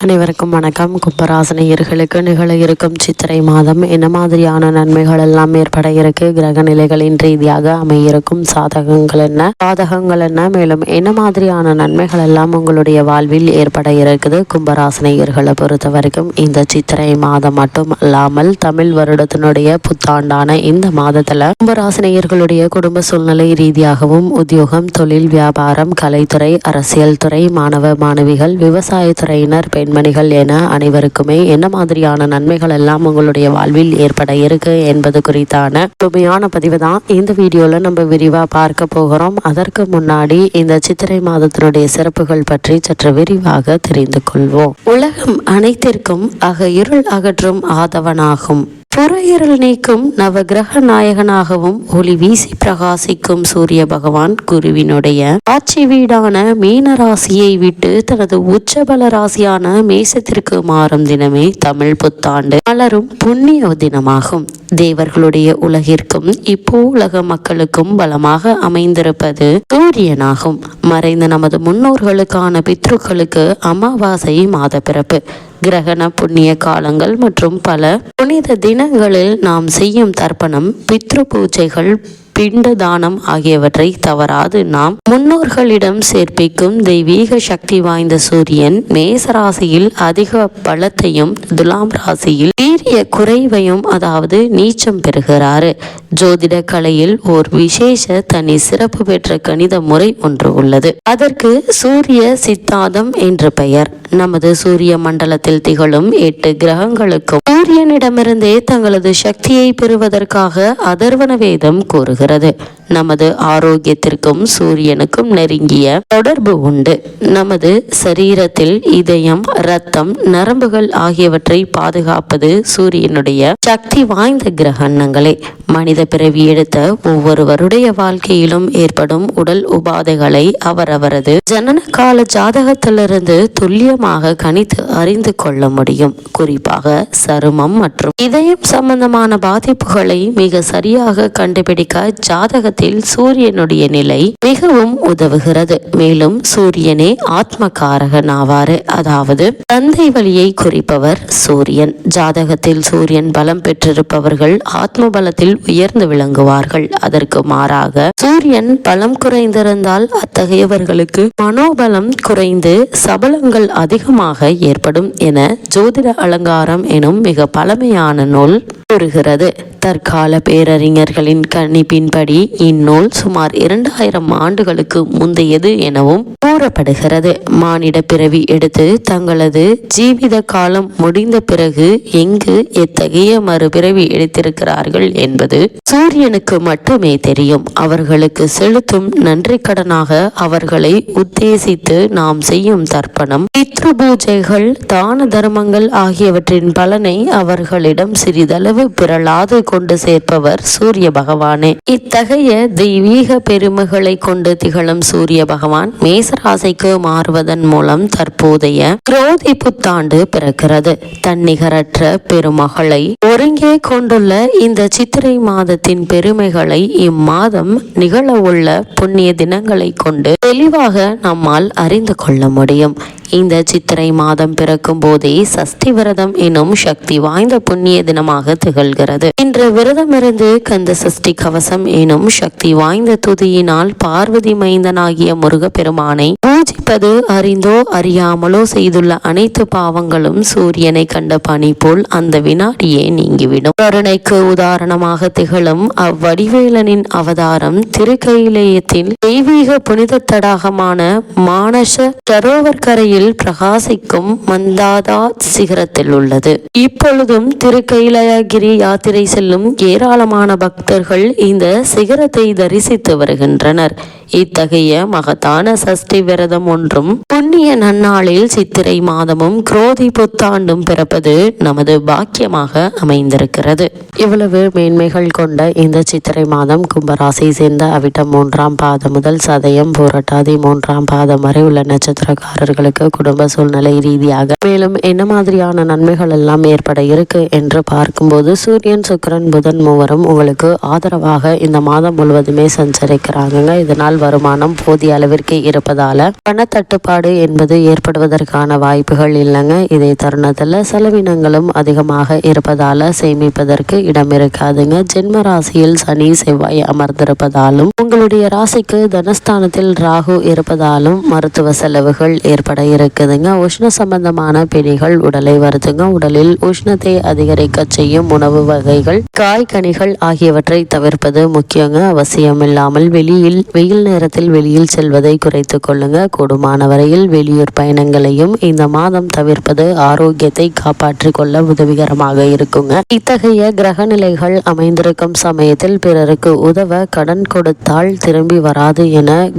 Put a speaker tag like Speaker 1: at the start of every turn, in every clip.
Speaker 1: அனைவருக்கும் வணக்கம். கும்பராசனையர்களுக்கு நிகழ இருக்கும் சித்திரை மாதம் என்ன மாதிரியான நன்மைகள் எல்லாம் ஏற்பட இருக்கு? கிரக நிலைகளின் ரீதியாக அமையிருக்கும் சாதகங்கள் என்ன? சாதகங்கள் என்ன? மேலும் என்ன மாதிரியான நன்மைகள் எல்லாம் உங்களுடைய வாழ்வில் ஏற்பட இருக்குது? கும்பராசனையர்களை பொறுத்த வரைக்கும் இந்த சித்திரை மாதம் மட்டும் அல்லாமல் தமிழ் வருடத்தினுடைய புத்தாண்டான இந்த மாதத்துல கும்பராசனையர்களுடைய குடும்ப சூழ்நிலை ரீதியாகவும் உத்தியோகம் தொழில் வியாபாரம் கலைத்துறை அரசியல் துறை மாணவ மாணவிகள் விவசாயத்துறையினர் பெண் பெண்மணிகள் என அனைவருக்குமே என்ன மாதிரியான நன்மைகள் எல்லாம் உங்களுடைய வாழ்வில் ஏற்பட இருக்கு என்பது குறித்தான முழுமையான பதிவு தான் இந்த வீடியோல நம்ம விரிவா பார்க்க போகிறோம். அதற்கு முன்னாடி இந்த சித்திரை மாதத்தினுடைய சிறப்புகள் பற்றி சற்று விரிவாக தெரிந்து கொள்வோம். உலகம் அனைத்திற்கும் அக இருள் அகற்றும் ஆதவனாகும். புறையீரல் நீக்கும் நவகிரக நாயகனாகவும் ஒளி வீசி பிரகாசிக்கும் சூரிய பகவான் குருவினுடைய ஆட்சி வீடான மீன ராசியை விட்டு தனது உச்சபல ராசியான மேசத்திற்கு மாறும் தினமே தமிழ் புத்தாண்டு மலரும் புண்ணிய தினமாகும். தேவர்களுடைய உலகிற்கும் இப்போ உலக மக்களுக்கும் பலமாக அமைந்திருப்பது சூரியனாகும். மறைந்த நமது முன்னோர்களுக்கான பித்ருக்களுக்கு அமாவாசை மாத பிறப்பு கிரகண புண்ணிய காலங்கள் மற்றும் பல புனித தினங்களில் நாம் செய்யும் தர்ப்பணம் பித்ரு பூஜைகள் பிண்ட தானம் ஆகியவற்றை தவறாது. நாம் முன்னோர்களிடம் சேர்ப்பிக்கும் தெய்வீக சக்தி வாய்ந்த சூரியன் மேச ராசியில் அதிக பலத்தையும் துலாம் ராசியில் வீரிய குறைவையும் அதாவது நீச்சம் பெறுகிறாரு. ஜோதிட கலையில் ஓர் விசேஷ தனி சிறப்பு பெற்ற கணித முறை ஒன்று உள்ளது. அதற்கு சூரிய சித்தாந்தம் என்று பெயர். நமது சூரிய மண்டலத்தில் திகழும் எட்டு கிரகங்களுக்கும் சூரியனிடமிருந்தே தங்களது சக்தியை பெறுவதற்காக அதர்வன வேதம் கூறுகிறது. நமது ஆரோக்கியத்திற்கும் சூரியனுக்கும் நெருங்கிய தொடர்பு உண்டு. நமது சரீரத்தில் இதயம் ரத்தம் நரம்புகள் ஆகியவற்றை பாதுகாப்பது சூரியனுடைய சக்தி வாய்ந்த கிரகணங்களே. மனித பிறவி எடுத்த ஒவ்வொருவருடைய வாழ்க்கையிலும் ஏற்படும் உடல் உபாதைகளை அவரவரது ஜனன கால ஜாதகத்திலிருந்து துல்லியமாக கணித்து அறிந்து கொள்ள முடியும். குறிப்பாக சருமம் மற்றும் இதயம் சம்பந்தமான பாதிப்புகளை மிக சரியாக கண்டுபிடிக்க ஜாதகத்தில் சூரியனுடைய நிலை மிகவும் உதவுகிறது. மேலும் சூரியனே ஆத்மகாரகன் ஆவாறு அதாவது தந்தை வழியை குறிப்பவர் சூரியன். ஜாதகத்தில் சூரியன் பலம் பெற்றிருப்பவர்கள் ஆத்ம பலத்தில் உயர்ந்து விளங்குவார்கள். அதற்கு மாறாக சூரியன் பலம் குறைந்திருந்தால் அத்தகையவர்களுக்கு மனோபலம் குறைந்து சபலங்கள் அதிகமாக ஏற்படும் என ஜோதிட அலங்காரம் எனும் மிக பழமையான நூல் கூறுகிறது. தற்கால பேரறிஞர்களின் கணிப்பின்படி இந்நூல் சுமார் இரண்டாயிரம் ஆண்டுகளுக்கு முந்தையது எனவும் கூறப்படுகிறது. மானிட பிறவி எடுத்து தங்களது ஜீவித காலம் முடிந்த பிறகு எங்கு எத்தகைய மறுபிறவி எடுத்திருக்கிறார்கள் என்பது சூரியனுக்கு மட்டுமே தெரியும். அவர்களுக்கு செலுத்தும் நன்றி கடனாக அவர்களை உத்தேசித்து நாம் செய்யும் தர்ப்பணம் பித்ரு பூஜைகள் தான தர்மங்கள் ஆகியவற்றின் பலனை அவர்களிடம் சிறிதளவு பிறளாது கொண்டு சேர்ப்பவர் சூரிய பகவானே. இத்தகைய தெய்வீக பெருமைகளை கொண்டு திகழும் சூரிய பகவான் மேசராசைக்கு மாறுவதன் மூலம் தற்போதைய குரோதி புத்தாண்டு பிறக்கிறது. தன்னிகரற்ற பெருமகளை ஒருங்கே கொண்டுள்ள இந்த சித்திரை மாதத்தின் பெருமைகளை இம்மாதம் நிகழவுள்ள புண்ணிய தினங்களை கொண்டு தெளிவாக நம்மால் அறிந்து கொள்ள முடியும். இந்த சித்திரை மாதம் பிறக்கும் போதே சஷ்டி விரதம் எனும் சக்தி வாய்ந்த புண்ணிய தினமாக திகழ்கிறது. இன்று விரதமிருந்து கந்த சஷ்டி கவசம் எனும் சக்தி வாய்ந்த துதியினால் பார்வதி மைந்தனாகிய முருகப்பெருமானை பூஜிப்பது அறிந்தோ அறியாமலோ செய்துள்ள அனைத்து பாவங்களும் சூரியனை கண்ட பணி போல் அந்த வினாடியே நீங்கிவிடும். கருணைக்கு உதாரணமாக திகழும் அவ்வடிவேலனின் அவதாரம் திருக்கையிலேயத்தில் தெய்வீக புனித தடாகமான மானச சரோவர் கரையில் பிரகாசிக்கும் மந்தாதா சிகரத்தில் உள்ளது. இப்பொழுதும் திருக்கைலயகிரி யாத்திரை செல்லும் ஏராளமான பக்தர்கள் இந்த சிகரத்தை தரிசித்து வருகின்றனர். இத்தகைய மகத்தான சஷ்டி விரதம் ஒன்றும் புண்ணிய நன்னாளில் சித்திரை மாதமும் குரோதி புத்தாண்டும் பிறப்பது நமது பாக்கியமாக அமைந்திருக்கிறது. இவ்வளவு மேன்மைகள் கொண்ட இந்த சித்திரை மாதம் கும்பராசி சேர்ந்த அவிட்டம் மூன்றாம் பாதம் முதல் சதயம் பூரட்டாதி மூன்றாம் பாதம் வரை உள்ள நட்சத்திரக்காரர்களுக்கு குடும்ப சூழ்நிலை ரீதியாக மேலும் என்ன மாதிரியான நன்மைகள் எல்லாம் ஏற்பட இருக்கு என்று பார்க்கும்போது சூரியன் சுக்கிரன் புதன் மூவரும் உங்களுக்கு ஆதரவாக இந்த மாதம் முழுவதுமே சஞ்சரிக்கிறாங்க இதனால் வருமானம் போதிய அளவிற்கு இருப்பதால பணத்தட்டுப்பாடு என்பது ஏற்படுவதற்கான வாய்ப்புகள் இல்லைங்க. இதே தருணத்தில் செலவினங்களும் அதிகமாக இருப்பதால சேமிப்பதற்கு இடம் இருக்காதுங்க. ஜென்ம ராசியில் சனி செவ்வாய் அமர்ந்திருப்பதாலும் உங்களுடைய ராசிக்கு தனஸ்தானத்தில் ராகு இருப்பதாலும் மருத்துவ செலவுகள் ஏற்பட இருக்குதுங்க. உஷ்ண சம்பந்தமான பிணிகள் உடலை வருதுங்க. உடலில் உஷ்ணத்தை அதிகரிக்க செய்யும் உணவு வகைகள் காய்கனிகள் ஆகியவற்றை தவிர்ப்பது முக்கியங்க. அவசியம் இல்லாமல் வெளியில் வெயில் நேரத்தில் வெளியில் செல்வதை குறைத்து கொள்ளுங்க. கூடுமான வரையில் வெளியூர் பயணங்களையும் இந்த மாதம் தவிர்ப்பது ஆரோக்கியத்தை காப்பாற்றிக் கொள்ள உதவிகரமாக இருக்குங்க. இத்தகைய கிரக நிலைகள் அமைந்திருக்கும் சமயத்தில் பிறருக்கு உதவ கடன் கொடுத்தால் திரும்பி வராது என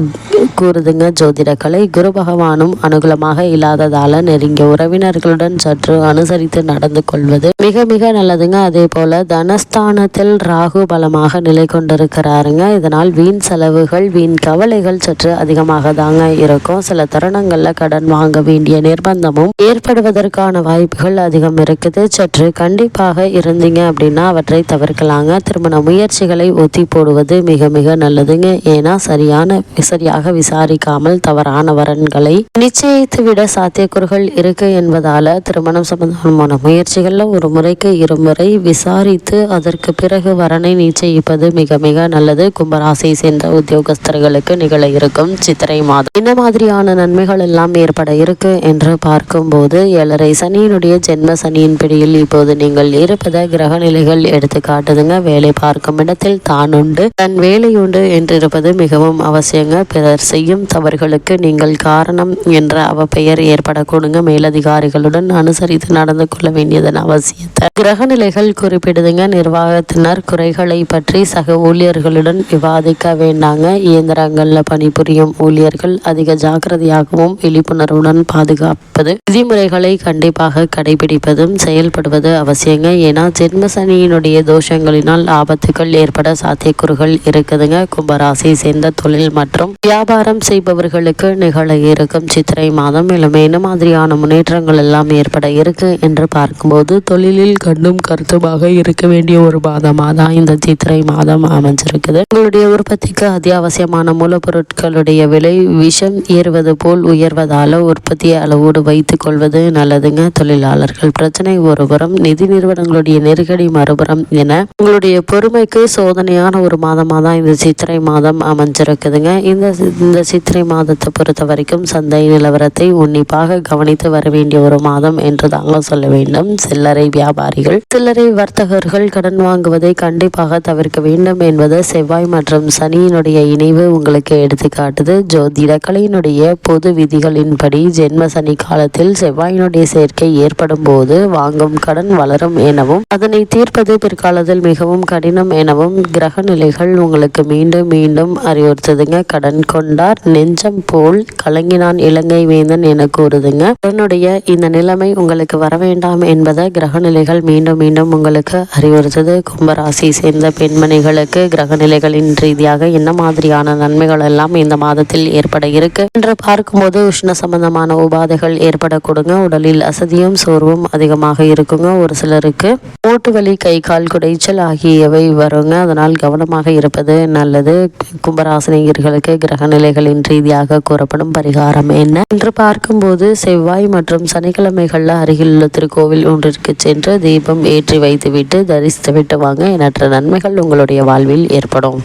Speaker 1: கூறுதுங்க ஜோதிட கலை குரு பகவானும் அனுகூலமாக இல்லாததால நெருங்கிய உறவினர்களுடன் சற்று அனுசரித்து நடந்து கொள்வது மிக மிக நல்லதுங்க. அதே போல தனஸ்தானத்தில் ராகு பலமாக நிலை கொண்டிருக்கிறாருங்க. இதனால் வீண் செலவுகள் வீண் கவலைகள் சற்று அதிகமாக தாங்க இருக்கும். சில தருணங்கள்ல கடன் வாங்க வேண்டிய நிர்பந்தமும் ஏற்படுவதற்கான வாய்ப்புகள் அதிகம் இருக்குது. சற்று கண்டிப்பாக இருந்தீங்க அப்படின்னா அவற்றை தவிர்க்கலாங்க. திருமண முயற்சிகளை ஒத்தி போடுவது மிக மிக நல்லதுங்க. ஏன்னா சரியான சரியாக விசாரிக்காமல் தவறான வரன்களை நிச்சயித்து விட சாத்தியக்கூறுகள் இருக்கு என்பதால திருமணம் சம்பந்தமான முயற்சிகள்ல ஒரு முறைக்கு இருமுறை விசாரித்து அதற்கு பிறகு வரனை நிச்சயிப்பது மிக மிக நல்லது. கும்பராசியை சேர்ந்த உத்தியோகஸ்தர்களுக்கு நிகழ இருக்கும் சித்திரை மாதம். இந்த மாதிரியான நன்மைகள் எல்லாம் ஏற்பட இருக்கு என்று பார்க்கும்போது ஏழரை சனியினுடைய ஜென்ம சனியின் பிடியில் இப்போது நீங்கள் இருப்பத கிரக நிலைகள் எடுத்து காட்டுதுங்க. வேலை பார்க்கும் இடத்தில் தான் உண்டு. தன் வேலையுண்டு என்றிருப்பது மிகவும் அவசியங்க. பிறர் செய்யும் தவறுகளுக்கு நீங்கள் காரணம் என்ற அவ பெயர் ஏற்பட கொடுங்க மேலதிகாரிகளுடன் அனுசரித்து நடந்து கொள்ள வேண்டியதன் அவசியத்தை. கிரகநிலைகள் குறிப்பிடுதுங்க. நிர்வாகத்தினர் குறைகளை பற்றி சக ஊழியர்களுடன் விவாதிக்க வேண்டாங்க. இயந்திரங்களில் பணிபுரியும் ஊழியர்கள் அதிக ஜாக்கிரதையாகவும் விழிப்புணர்வுடன் பாதுகாப்பது விதிமுறைகளை கண்டிப்பாக கடைபிடிப்பதும் செயல்படுவது அவசியங்க. ஏன்னா ஜென்மசனியினுடைய தோஷங்களினால் ஆபத்துகள் ஏற்பட சாத்தியக்கூறுகள் இருக்குதுங்க. கும்பராசி சேர்ந்த தொழில் மற்றும் வியாபாரம் செய்பவர்களுக்கு நிகழ இருக்கும் சித்திரை மாதம் மேலும் என்ன மாதிரியான முன்னேற்றங்கள் எல்லாம் ஏற்பட இருக்கு என்று பார்க்கும்போது தொழிலில் கண்டும் கருத்துமாக இருக்க வேண்டிய ஒரு மாதமாக தான் இந்த சித்திரை மாதம் அமைஞ்சிருக்குது. உங்களுடைய உற்பத்திக்கு அத்தியாவசியமான மூலப்பொருட்களுடைய விலை விஷம் ஏறுவது போல் உயர்வதால உற்பத்தி அளவோடு வைத்துக் கொள்வது நல்லதுங்க. தொழிலாளர்கள் பிரச்சனை ஒருபுறம் நிதி நிறுவனங்களுடைய நெருக்கடி மறுபுறம் என உங்களுடைய பொறுமைக்கு சோதனையான ஒரு மாதமாக தான் இந்த சித்திரை மாதம் அமைஞ்சிருக்குதுங்க. இந்த இந்த சித்திரை மாதத்தை பொறுத்த வரைக்கும் சந்தை நிலவரத்தை உன்னிப்பாக கவனித்து வர வேண்டிய ஒரு மாதம் என்று தாங்க சொல்ல வேண்டும். சில்லறை வியாபாரிகள் சில்லறை வர்த்தகர்கள் கடன் வாங்குவதை கண்டிப்பாக தவிர்க்க வேண்டும் என்பது செவ்வாய் மற்றும் சனியினுடைய இணைவு உங்களுக்கு எடுத்துக்காட்டுது. ஜோதிட கலையினுடைய பொது விதிகளின்படி ஜென்ம சனி காலத்தில் செவ்வாயினுடைய சேர்க்கை ஏற்படும் போது வாங்கும் கடன் வளரும் எனவும் அதனை தீர்ப்பது பிற்காலத்தில் மிகவும் கடினம் எனவும் கிரக நிலைகள் உங்களுக்கு மீண்டும் மீண்டும் அறிவுறுத்துதுங்க. கடன் கொண்டார். நெஞ்சம் போல் கலங்கினான் இலங்கை வேந்தன் என கூறுதுங்க. என்னுடைய இந்த நிலைமை உங்களுக்கு வர வேண்டாம் என்பதை கிரகநிலைகள் மீண்டும் மீண்டும் உங்களுக்கு அறிவுறுத்தது. கும்பராசி சேர்ந்த பெண்மணிகளுக்கு கிரகநிலைகளின் ரீதியாக என்ன மாதிரியான நன்மைகள் எல்லாம் இந்த மாதத்தில் ஏற்பட இருக்கு என்று பார்க்கும்போது உஷ்ண சம்பந்தமான உபாதைகள் ஏற்படக்கூடுங்க. உடலில் அசதியும் சோர்வும் அதிகமாக இருக்குங்க. ஒரு சிலருக்கு மூட்டு வலி கை கால் குடைச்சல் ஆகியவை வருங்க. அதனால் கவனமாக இருப்பது நல்லது. கும்பராசினியர்களுக்கு கிரகநிலை நிலைகளின் ரீதியாக கூறப்படும் பரிகாரம் என்ன? என்று பார்க்கும்போது செவ்வாய் மற்றும் சனிக்கிழமைகளில் அருகிலுள்ள திருக்கோவில் ஒன்றிற்கு சென்று தீபம் ஏற்றி வைத்துவிட்டு தரிசித்துவிட்டு வாங்க. எண்ணற்ற நன்மைகள் உங்களுடைய வாழ்வில் ஏற்படும்.